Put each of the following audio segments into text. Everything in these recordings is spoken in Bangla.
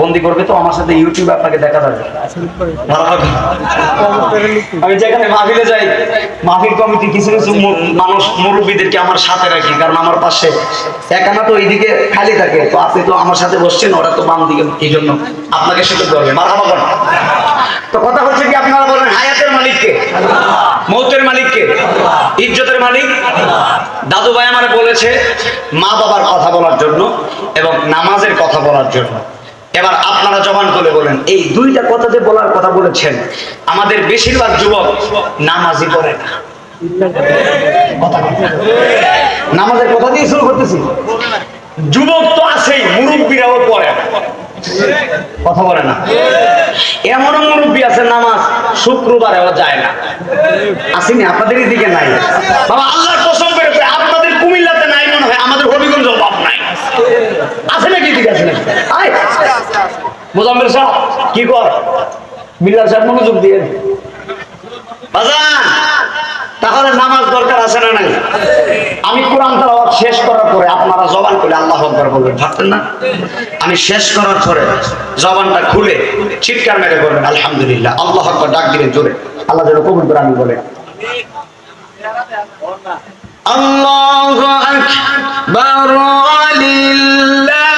বন্দি করবে তো আমার সাথে ইউটিউবে আপনাকে দেখা যাবে। আমি যেখানে মাহফিলে যাই, মাহফিল কমিটি কিছু কিছু মানুষ, মুরব্বীদেরকে আমার সাথে রাখি, কারণ আমার পাশে একানা তো এইদিকে খালি থাকে। তো আপনি তো আমার সাথে বসছেন, ওরা তো বাম দিকে এই জন্য আপনাকে সুযোগ করবে হাবা। তো কথা হচ্ছে কি আপনারা বলেন হায়াতের মালিককে। মৌতের মালিককে। ইজ্জতের মালিক। দাদু ভাই আমার বলেছে মা বাবার কথা বলার জন্য এবং নামাজের কথা বলার জন্য। এবার আপনারা জবান করে বলেন, এই দুইটা কথা যে বলার কথা বলেছেন, আমাদের বেশিরভাগ যুবক নামাজই পড়ে না। নামাজের কথা দিয়ে শুরু করতেছি। যুবক তো আছেই, মুরব্বীরাও পড়ে কথা বলে না। এমনও মুরব্বী আছে, নামাজ শুক্রবারেও যায় না। আসেনি আপনাদের দিকে নাই। বাবা, আল্লাহর কসম করে আপনাদের কুমিল্লাতে নাই মনে হয়, আমাদের হবিগঞ্জ অভাব নাই। আছে নাকি দিকে আছে নাকি কি কর? মিল্লার সাহেব মনোযোগ দিয়ে তাহলে নামাজ দরকার আছে না নাই? আমি কোরআন তালাওয়াত শেষ করার পরে আপনারা জবান করে আল্লাহ বলবেন ভাবতেন না? আমি শেষ করার পরে জবানটা খুলে চিৎকার মেরে বলবেন, আলহামদুলিল্লাহ, আল্লাহ ডাক দিলেন জোরে। আল্লাহ যেন কবুল করে আমি বলে। আল্লাহু আকবার লিল্লাহিল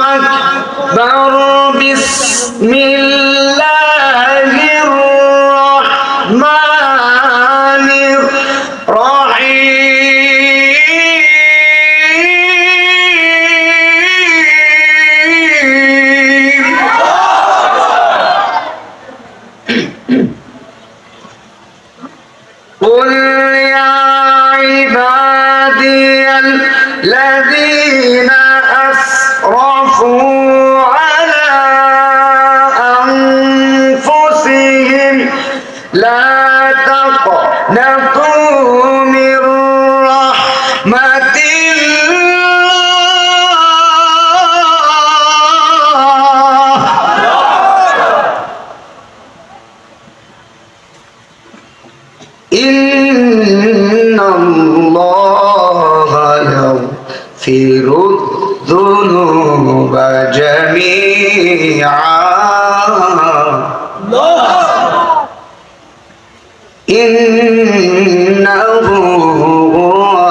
الذنوب جميعا إنه هو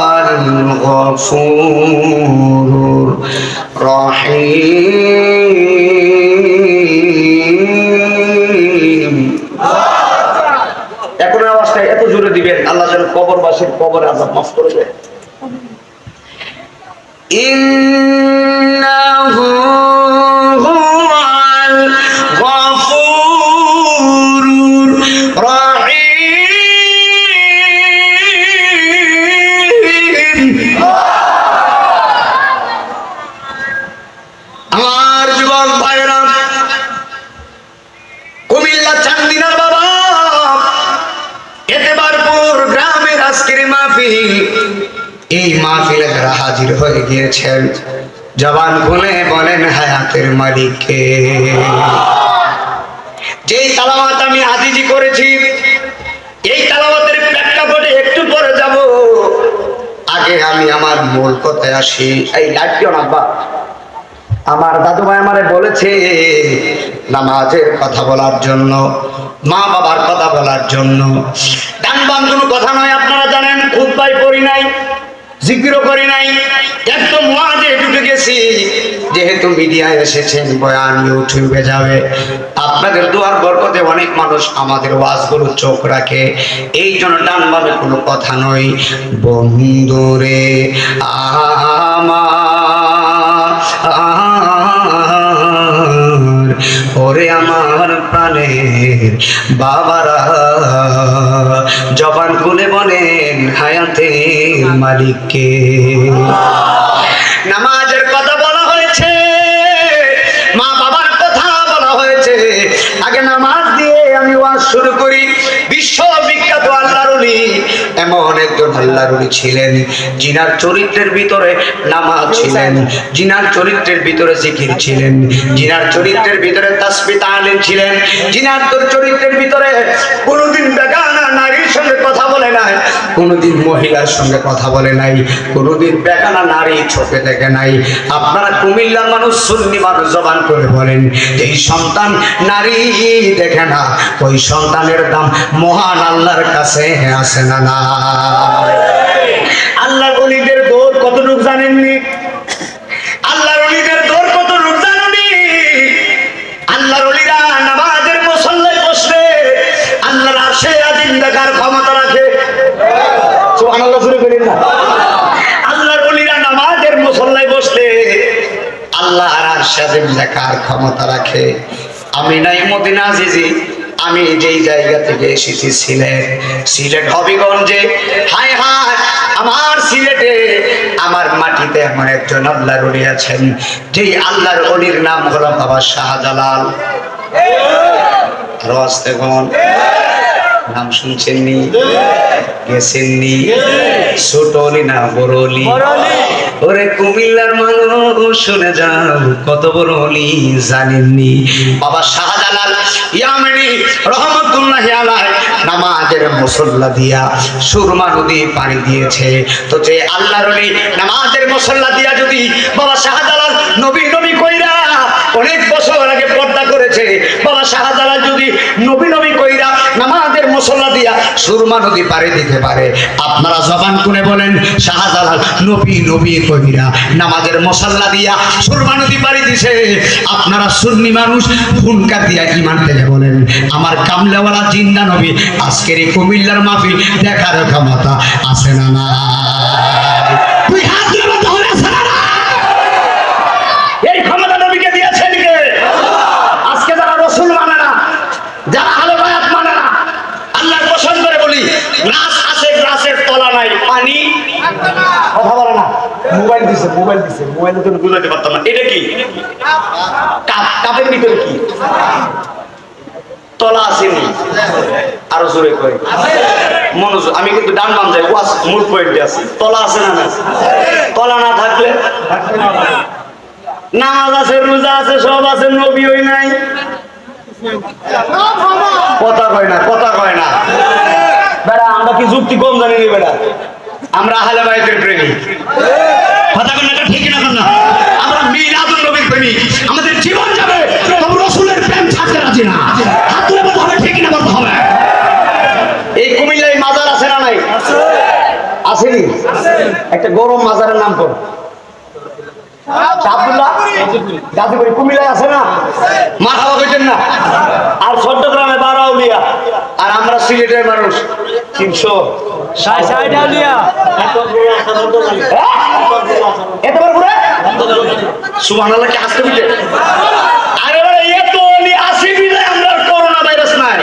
الغفور الرحيم এখন আওয়াজটা এত জোরে দিবেন আল্লাহ যেন কবরবাসীর কবর আজাব মাফ করে দেয় মাহফিল। এই মাহফিলে হাজির হয়ে গিয়েছেন, জবান বলেন, হায়াতের মালিককে আমি করেছি, এই প্রেক্ষাপটে একটু পরে যাব। আগে আমি আমার মূল কথায় আসি। এই লাইটটিও নাকবা আমার দাদু ভাই আমারে বলেছে, নামাজের কথা বলার জন্য মা বাবার কথা বলার জন্য। ডান বাম কোনো কথা নয়, আপনারা জানেন খুব পাই করি নাই জিজ্ঞেরও করি নাই, একদম ওয়াজে ঢুকে গেছি। যেহেতু মিডিয়ায় এসেছেন, বয়ান ইউটিউবে যাবে। আপনাদের দুয়ার বরকতে অনেক মানুষ আমাদের ওয়াজগুলো চোখ রাখে। এই জন্য ডান বামে কোনো কথা নয়, বন্ধুরে আমার ওরে আমার প্রাণের বাবারা জবান খুলে বলেন হায়াতের মালিককে। নামাজের আল্লাহর ছিলেন জিনার চরিত্রের ভিতরে নামাজ ছিলেন জিনার চরিত্রের ভিতরে জিকির ছিলেন জিনার চরিত্রের ভিতরে তাসবি ছিলেন জিনার তোর চরিত্রের ভিতরে কোনোদিন বেগানা নারীর সঙ্গে কথা বলে নাই কোনোদিন মহিলার সঙ্গে কথা বলে নাই কোনোদিন বেগানা নারী চোখে দেখে নাই। আপনারা কুমিল্লার মানুষ সুন্নি মানুষ জবান করে বলেন এই সন্তান নারী দেখে না ওই সন্তানের দাম মহান আল্লাহর কাছে আছে না না আল্লাহর অলিদের দৌড় কতটুকু জানেননি? আল্লাহর অলিদের দৌড় কতটুকু জানেননি? আল্লাহর অলিরা নামাজের মুসল্লায় বসলে আল্লাহর আরশে আজিম দেখার ক্ষমতা রাখে। সুবহানাল্লাহ শুরু করেন না। আল্লাহর অলিরা নামাজের মুসল্লায় বসলে, আল্লাহর আরশে আজিম দেখার ক্ষমতা রাখে। আমি নাই মদিনা আজিজি। আমি যেই জায়গা থেকে এসেছি সিলেট সিলেট হবিগঞ্জে। হায় হায়, আমার সিলেটে, আমার মাটিতে এমন একজন আল্লাহর অলি আছেন, যেই আল্লাহর অলির নাম হলো বাবা শাহজালাল। নাম শুনছেননি? গেছেননি? ছোট অলি না বড় অলি। ওরে কুমিল্লার মানুষ, শুনে যাও কত বড় অলি, জানেননি। বাবা শাহজালাল ইয়ামিনী রহমতুল্লাহ আলাই নামাজের মুসল্লা দিয়া সুরমা নদী পানি দিয়েছে। তো যে আল্লাহর অলি নামাজের মুসল্লা দিয়া যদি বাবা শাহজালাল নবী নবী কইরা অনেক বছর আগে পর্দা করেছে, বাবা শাহজালাল যদি নবী নবী কইরা মুসল্লা দিয়া সুরমা নদী পাড়ি দিতে পারে। আপনারা জবান কোনে বলেন, শাহজালাল নবী নবী কইরা নামাজের মশাল্লা দিয়া সুরমা নদী পাড়ি দিছে। আপনারা সুন্নি মানুষ ফুনকা দিয়া ইমান তেলে বলেন। আমার কামলাওয়ালা জিন্দা নবী, আজকের এই কুমিল্লার মাহফিল দেখার ক্ষমতা আছে না না তুই হাত দিয়ে বলতে হবে আছে না না? এই ক্ষমতা নবীকে দিয়েছেন কে আজকে যারা রসুল মানে না যারা আলো বায়াত মানে না আল্লাহর পছন্দ করে বলি গ্লাস আছে গ্লাসের তলা নাই পানি কথা বলে না মোবাইল দিছে মোবাইল দিছে মোবাইলের জন্য বুঝাতে পারতাম না। এটা কি? কাপ কাপের ভিতরে কি? তলা আসেনি আরও জোরে করে মনোযোগ আমি কিন্তু ডান বাম যাই ওয়াস মূল পয়েন্টে আছি। তলা আছে না না তলা না থাকলে? নামাজ আছে, রোজা আছে, সব আছে, নবী হই নাই। কথা কয় না, কথা কয় না। বেড়া, আমরা কি যুক্তি কম জানি নি বেড়া? আমরা আহলে বাইতের প্রেমিক। ঠিক না না আমরা মিলাদুল নবীর আমাদের জীবন যাবে, তবু রসুলের প্রেম না। হাত তুলে ঠিক না বলতে এই কুমিল্লায় মাজার আছে না নাই? আসেনি? একটা গরম মাজারের নাম কর আব্দুল্লাহ? গাজীপুরে কুমিল্লায় আছে না? মা খাওয়া কইতেন না? আর চট্টগ্রামে বারাউলিয়া। আর আমরা সিলেটের মানুষ। তিনশো। এতবার ঘুরে সুবাহ কি আসতে বুঝে আরে বাবা এত আসি বিলে আমরা করোনা ভাইরাস নাই?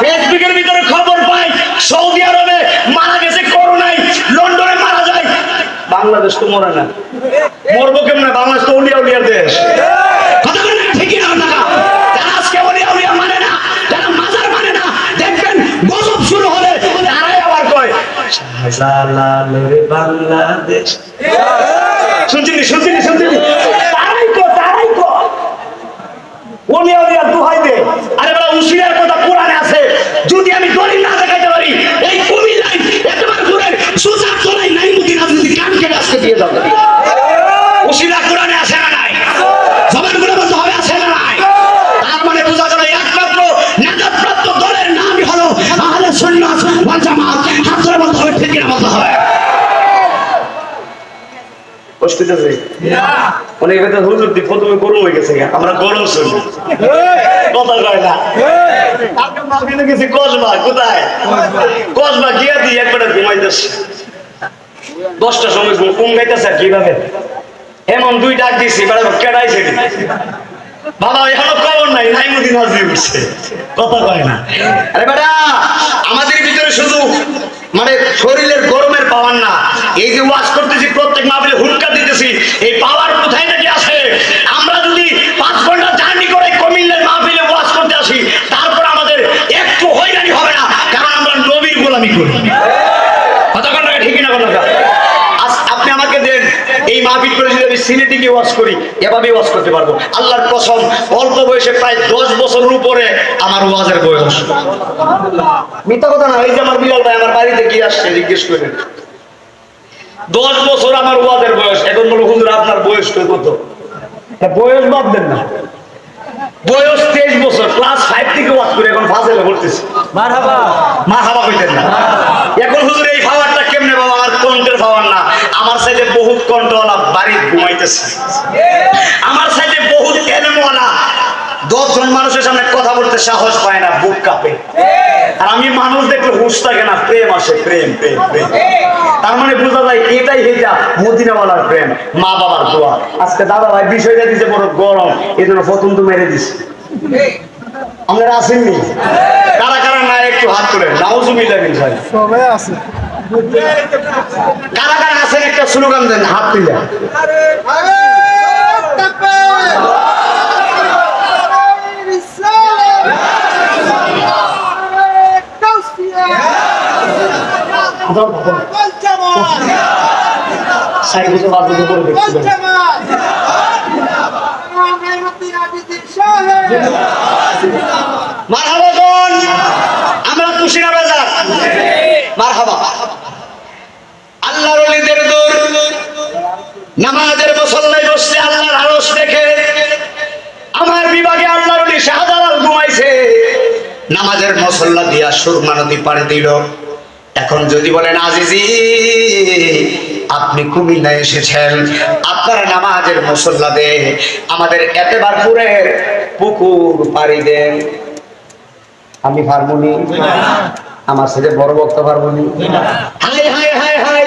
ফেসবুকের ভিতরে খবর পাই সৌদি আরবে মারা গেছে করোনায় লন্ডনে মারা যায়। বাংলাদেশ তো মরে না। মরবো কেমন? বাংলাদেশ তো উলিয়া উলিয়ার দেশ। শাহজালালের বাংলাদেশ। শুনছিনি শুনছিনি শুনছিনি তারাই কো তারাই কো উলিয়া উলিয়া দুহাই দে। আরে বলা উসিলার কথা কোরআনে আছে। যদি আমি দলিল না দেখাইতে পারি এই কুমিল্লায় এতবার ঘুরে সুজা চলাই নাই মুদিন রাজনীতি কান কেটে আজকে দিয়ে যাবে। উসিলা কোরআনে গরম হয়ে গেছে আমরা গরম কোথায়? ঘুমাইতেছে। সময় গাইতেছে কীভাবে? এমন দুই ডাক দিছি বেড়া কেডাইছে বাবা, এখনও খবর নাই হাজি উঠছে কথা কয় না? আরে বেটা, আমাদের ভিতরে শুধু মানে শরীরের গরমের পাওয়ার না। এই যে ওয়াশ করতেছি, প্রত্যেক মাহবিলে হুটকা দিতেছি, এই পাওয়ার কোথায় নাকি আসে? আমরা যদি পাঁচ ঘণ্টা জার্নি করে কমিল্লের মাহবিলে ওয়াশ করতে আসি, তারপর আমাদের একটু হয়রানি হবে না, কারণ আমরা নবীর গোলামি করি। এভাবে ওয়াশ করতে পারব। আল্লাহর কসম, অল্প বয়সে প্রায় দশ উপরে আমার ওয়াজের বয়স মিথ্যা কথা না, এই যে আমার বিলাল ভাই আমার বাড়িতে কি আসছে, জিজ্ঞেস করে দশ বছর আমার ওয়াজের বয়স, এখন বলো, হুজুর, আপনার বয়স কত? বয়স ভাববেন না। বয়স তেইশ বছর ক্লাস ফাইভ থেকে ওয়াজ করে এখন ফাজেলে পড়তেছি। মারহাবা। মা হাবা কইতেন না। এখন হুজুর এই পাওয়ারটা কেমনে বাবা আমার কন্টের পাওয়ার না। আমার সাইডে বহুত কন্ট্রোলা বাড়ি ঘুমাইতেছে। আমার সাইডে বহুত এলেমওয়ালা। দশজন মানুষের সামনে কথা বলতে সাহস পায় না বুক কাঁপে। আর আমি মানুষ দেখলে হুশ থাকে না প্রেম আসে প্রেম প্রেম প্রেম। তার মানে বোঝা যায় এটাই এটা মদিনাওয়ালার প্রেম মা বাবার দোয়া আজকে দাদা ভাই বিষয়টা দিছে বড় গরম এই জন্য প্রথম তো মেরে দিস আপনারা আসেননি কারা কারা না একটু হাত তুলে নাউজুবিল্লাহ মিন ভাই সবাই আছে কারা কারা আছেন একটা স্লোগান দেন হাত তুলে মারহাবা আমরা খুশি না বেজার? মারহাবা। আল্লাহর দূর, নামাজের মুসল্লায় বসতে আল্লাহর আরশ দেখে আমার বিভাগে আল্লাহর ওলি শাহজালাল ঘুমাইছে। নামাজের মসল্লা দিয়া সুরমা নদী পাড়ে দিল। এখন যদি বলেন, আজিজি, আপনি কুমিল্লায় এসেছেন, আপনারা নামাজের মুসল্লা দে, আমাদের এতেবার পুরের পুকুর পাড়ি দেন। আমি হারমোনি আমার সাথে বড় বক্ত হারমোনি হাই হাই হাই হাই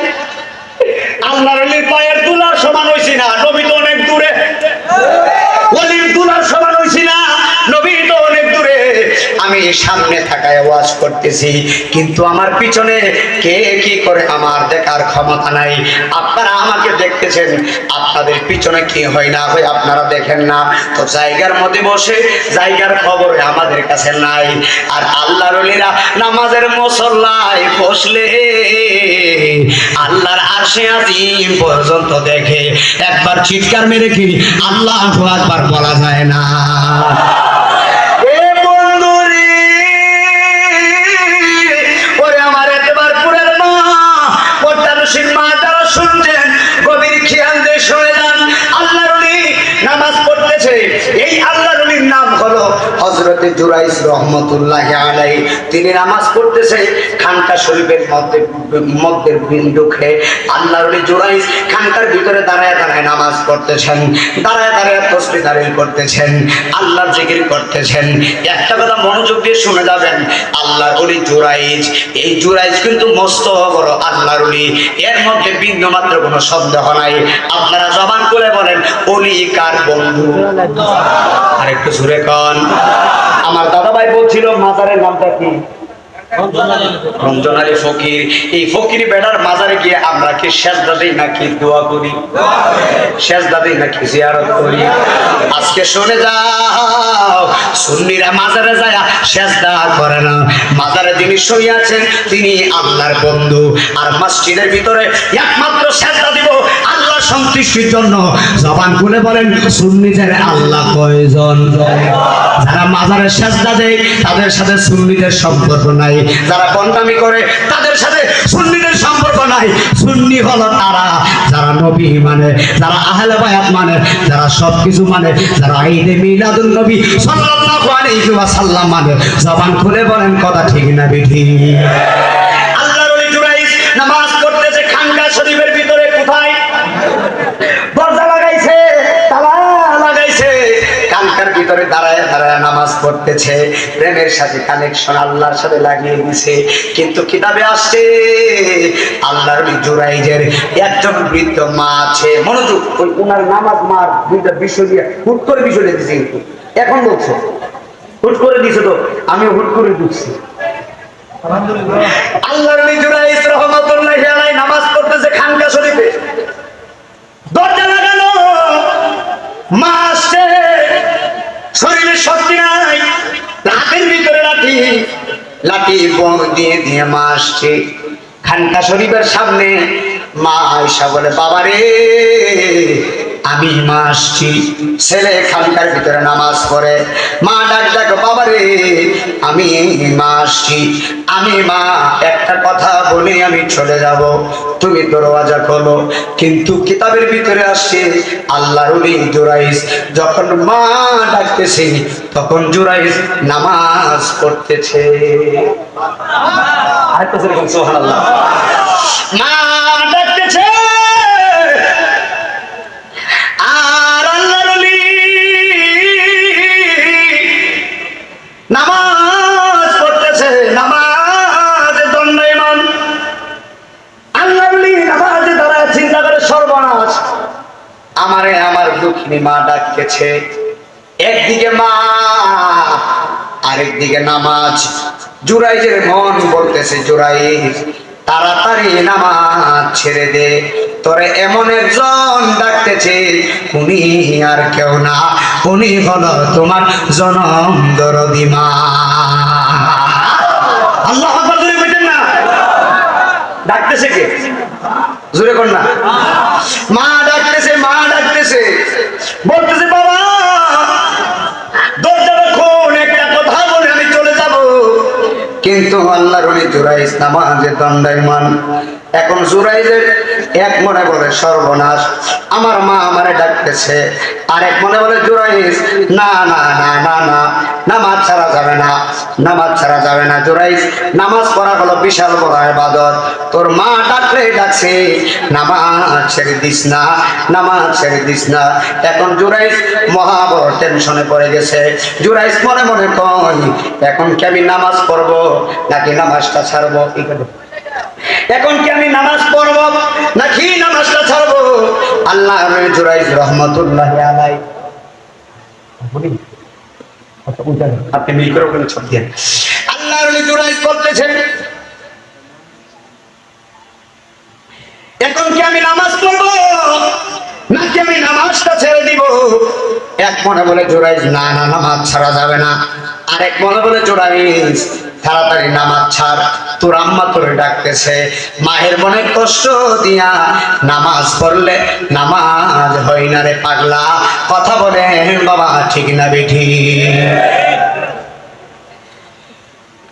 আল্লাহর পায়ের তুলার সমান হইছি না, নবী তো অনেক দূরে। আমি সামনে থাকায় ওয়াজ করতেছি, কিন্তু আমার পিছনে কে কি করে আমার দেখার ক্ষমতা নাই। আপনারা আমাকে দেখতেছেন, আপনাদের পিছনে কি হয় না হয় আপনারা দেখেন না। তো জায়গার মধ্যে বসে জায়গার খবর আমাদের কাছে নাই। আর আল্লাহর অলিরা নামাজের মুসল্লায় বসলে আল্লাহর আরশে আজিম পর্যন্ত দেখে। একবার চিৎকার মেরে কি আল্লাহ একবার বলা যায় না। জুরাইস রহমতুল্লাহ আলাই তিনি নামাজ পড়তেছে, খানকা শরীফের মধ্যে মধ্যে বিন্দুকে আল্লাহর জুরাইস খানকার ভিতরে দাঁড়ায় দাঁড়ায় নামাজ পড়তেছেন, দাঁড়ায় দাঁড়ায় তসবি দাঁড়িয়ে করতেছেন, আল্লাহর জিকির করতেছেন। একটা কথা মনোযোগ দিয়ে শুনে যাবেন, আল্লাহর ওলি জুরাইজ এই জুরাইজ কিন্তু মস্ত বড় আল্লাহর ওলি, এর মধ্যে বিন্দু মাত্র কোনো সন্দেহ নাই। আপনারা জবান করে বলেন, ওলি কার বন্ধু? আর একটু সুরে কন। আমার দাদা ভাই বলছিল, মাজারের নামটা কি? মাজারে যিনি শুইয়াছেন তিনি আল্লাহর বন্ধু। আর মসজিদের ভিতরে একমাত্র সেজদা দিব আল্লাহ সন্তুষ্টির জন্য। জবান খুলে বলেন, সুন্নিদের আল্লাহ কয়জন? যারা মাজারে সেজদা দেয়, তাদের সাথে সুন্নিদের সম্পর্ক নাই। যারা বন্দামি করে, তাদের সাথে সুন্নিদের সম্পর্ক নাই। সুন্নি হলো তারা, যারা নবী মানে যারা আহলে বায়াত মানে যারা সবকিছু মানে যারা ঈদে মিলাদুন নবী সাল্লাল্লাহু আলাইহি ওয়াসাল্লাম মানে। জবান খুলে বলেন, কথা ঠিক না বিধি আল্লাহর ওলি জুরাইস নামাজ পড়তেছে খানকা শরীফের ভিতরে কোথায় দরজা লাগাইছে তালা লাগাইছে কানকার ভিতরে দাঁড়ায় দাঁড়ায় নামাজ পড়তেছে প্রেমের সাথে কানেকশন আল্লাহর সাথে লাগিয়ে দিছে। কিন্তু কিতাবে আসছে? আল্লাহর জুরাইজের একজন বৃদ্ধ মা আছে মনোযোগ ওই ওনার নামাজ মার দুইটা বিষয় দিয়ে হুট করে বিষয় দিয়েছে কিন্তু। এখন বলছে হুট করে দিছে তো আমি হুট করে ঢুকছি আল্লাহর জুরাইজ রহমাতুল্লাহি নামাজ পড়তেছে খানকা শরীফে। দরজা লাগানো মা আসছে। শরীরে শক্তি নাই, রাতের ভিতরে লাঠি লাঠি বন দিয়ে দিয়ে মা আসছে। খানটা শরীফের সামনে মা আয়সা বলে বাবা রে আমি মা আসছি। ছেলে খানটার ভিতরে নামাজ পড়ে, মা ডাক ডাক বাবা রে আমি মা আসছি। আমি মা একটা কথা বলে আমি চলে যাব। তুমি দরওয়াজা খোলো। কিন্তু কিতাবের ভিতরে আসছে আল্লাহর জুরাইস যখন মা ডাকতেছে তখন জুরাইস নামাজ পড়তেছে। মা দুঃখিনী মা ডাকতেছে একদিকে মা, আরেকদিকে নামাজ। জুরাইজের মন বলতেছে, জুরাইজ, তাড়াতাড়ি নামাজ ছেড়ে দে। তোরে এমন একজন ডাকতেছে, উনি আর কেউ না। উনি হলো তোমার জনম দরদি মা। আল্লাহ জোরে বলতেন না। ডাকতেছে কে? কর না। মা ডাকতেছে মা ডাকতেছে। বলতেছে, বাবা দরজাটা একটা কথা বলে আমি চলে যাব। কিন্তু আল্লাহর উনি জুরাইজ নামাজে দণ্ডায়মান এখন জুরাইজের এক মনে বলে, সর্বনাশ, আমার মা আমারে ডাকতেছে। আর এক মনে বলে জুরাইজ না না না না না, নামাজ ছাড়া যাবে না। নামাজ ছাড়া যাবে না জুরাইজ নামাজ পড়া হলো বিশাল বড় ইবাদত তোর মা ডাকলে ডাকছে, নামাজ ছেড়ে দিস না, নামাজ ছেড়ে দিস না। এখন জুরাইজ মহা বড় টেনশনে পড়ে গেছে। জুরাইজ মনে মনে কয়, এখন কি আমি নামাজ পড়ব নাকি নামাজটা ছাড়বো? এখানে কি আমি নামাজ পড়ব নাকি নামাজটা ছাড়বো? আল্লাহ জুরাইজ রহমতুল্লাহ আলাই আপনি মিল করে ওখানে দেন। আল্লাহর করতেছেন এখন কি আমি নামাজ নাকি আমি নামাজটা ছেড়ে দিব? এক মনে বলে জোরাইজ না না, নামাজ ছাড়া যাবে না। আরেক মনে বলে জোরাইজ তাড়াতাড়ি নামাজ ছাড়। তোর আম্মা তোরে ডাকতেছে, মায়ের মনে কষ্ট দিয়া নামাজ পড়লে নামাজ হয় না রে পাগলা। কথা বলে বাবা, ঠিক না বেঠি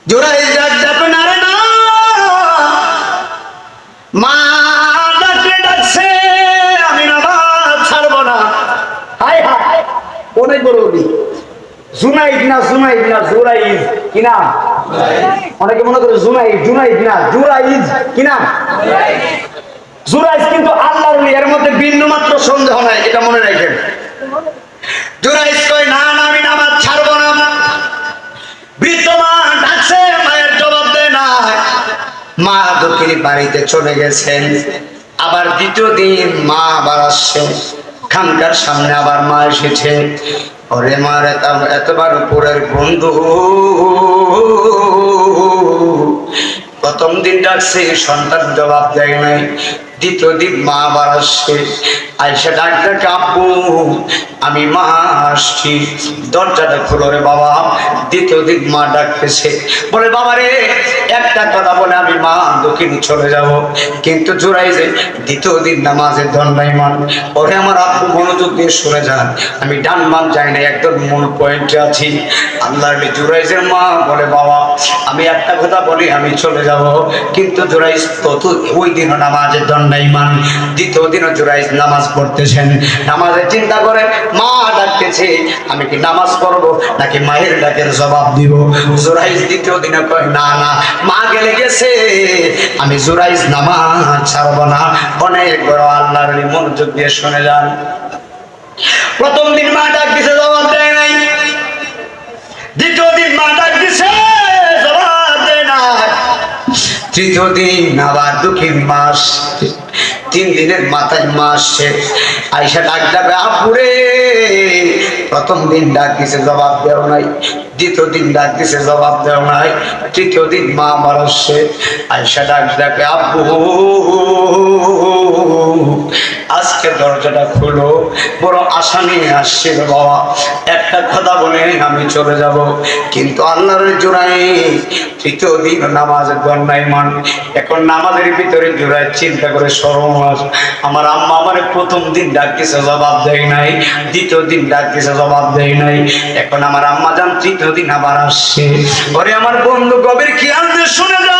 রে, না। মা ছাড়বো না। কি নাম? অনেকে মনে করে জুনাইদ জুনাইদ না জুরাইদ কি নাম? জুরাইদ কিন্তু আল্লাহর এর মধ্যে বিন্দু মাত্র সন্দেহ নাই, এটা মনে রাখেন জুরাইদ কই না না, আমি নামাজ ছাড়বো না। বৃদ্ধ মা ডাকছে, মায়ের জবাব দেয় না। মা দক্ষিণী বাড়িতে চলে গেছেন। আবার দ্বিতীয় দিন মা আবার আসছে। খানকার সামনে আবার মা এসেছে। ওরে মার এত এতবার উপরের বন্ধু। প্রথম দিন ডাকছে সন্তান জবাব দেয় নাই। দ্বিতীয় মা আবার আসছে। আইসা ডাক্তারকে আব্বু আমি মা আসছি। দরজাটা রে বাবা দ্বিতীয় মা ডাকতেছে। বলে, বাবা রে, একটা কথা বলে আমি মা চলে যাব। কিন্তু জোড়াই যে দ্বিতীয় দিন নামাজের মান। ওরে আমার আব্বু মনোযোগ দিয়ে সরে যান। আমি ডান মান যাই না, একদম মূল পয়েন্টে আছি। আল্লাহর জুরাইজের মা, বলে, বাবা, আমি একটা কথা বলি, আমি চলে যাব। কিন্তু জুরাইজ তত ওই দিনও নামাজের মান। দ্বিতীয় দিনও জুরাইজ নামাজ পড়তেছেন। নামাজের চিন্তা করে মা ডাকতেছে, আমি কি নামাজ পড়ব নাকি মায়ের ডাকের জবাব দিব? জুরাইজ দ্বিতীয় দিনে কয়, না না, মা গেলে গেছে। আমি জুরাইজ নামাজ ছাড়বো না। অনেক বড় আল্লাহর মনোযোগ দিয়ে শুনে যান। প্রথম দিন মা ডাক দিছে, জবাব দেয় নাই। দ্বিতীয় দিন মা ডাক তৃতীয় দিন আবার দুঃখীর মাস। তিন দিনের মাথায় মাস শেষ। আইসা ডাক ডাকে আপুরে প্রথম দিন ডাক দিছে, জবাব দেও নাই। দ্বিতীয় দিন ডাক দিছে জবাব দেও নাই। তৃতীয় দিন মা আমার আসছে। আইসা ডাক ডাকে আপু আজকের দরজাটা খুলো। বড় আশা নিয়ে আসছি রে বাবা। একটা কথা বলে আমি চলে যাব। কিন্তু আল্লাহর জোড়াই তৃতীয় দিন নামাজ গন্ডাই মান। এখন নামাজের ভিতরে জোড়ায় চিন্তা করে সরম আস আমার আম্মা আমার প্রথম দিন ডাকতেছে, জবাব দেয় নাই। দ্বিতীয় দিন ডাকতেছে, জবাব দেয় নাই। এখন আমার আম্মা যান তৃতীয় দিন আবার আসছে ওরে আমার বন্ধু কবির কি আনতে শুনে যা।